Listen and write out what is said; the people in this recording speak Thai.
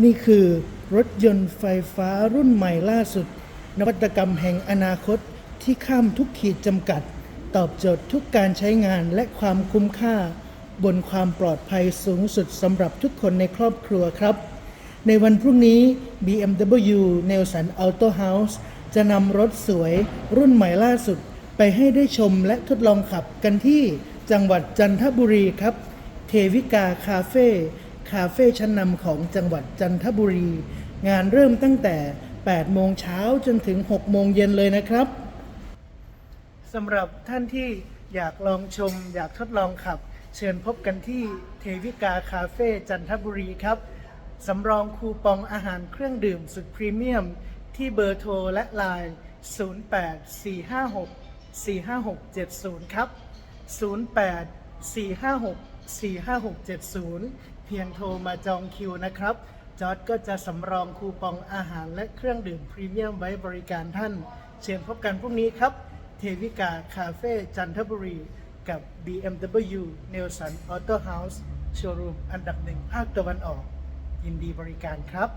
นี่คือรถยนต์ไฟฟ้ารุ่นใหม่ล่าสุด นวัตกรรมแห่งอนาคตที่ข้ามทุกขีดจำกัด ตอบโจทย์ทุกการใช้งานและความคุ้มค่า บนความปลอดภัยสูงสุดสำหรับทุกคนในครอบครัวครับ ในวันพรุ่งนี้ BMW Nelson Auto House จะนำรถสวยรุ่นใหม่ล่าสุด ไปให้ได้ชมและทดลองขับกันที่จังหวัดจันทบุรีครับ เทวิกาคาเฟ่ คาเฟ่ชั้นนำของจังหวัดจันทบุรี งานเริ่มตั้งแต่ 8 โมงเช้าจนถึง 6 โมงเย็นเลยนะครับสำหรับท่านที่อยากลองชม อยากทดลองขับ เชิญพบกันที่เทวิกาคาเฟ่จันทบุรีครับสำรองคูปองอาหารเครื่องดื่มสุดพรีเมียม ที่เบอร์โทรและไลน์ 08-456-45670 ครับ 08456 08-456-45670 เพียงโทรมาจองคิวนะครับ จอร์ดก็จะสำรองคูปองอาหารและเครื่องดื่มพรีเมียมไว้บริการท่าน เชิญพบกันพรุ่งนี้ครับ เทวิกาคาเฟ่จันทบุรีกับ BMW Nelson Auto House โชว์รูมอันดับหนึ่งภาคตะวันออก ยินดีบริการครับ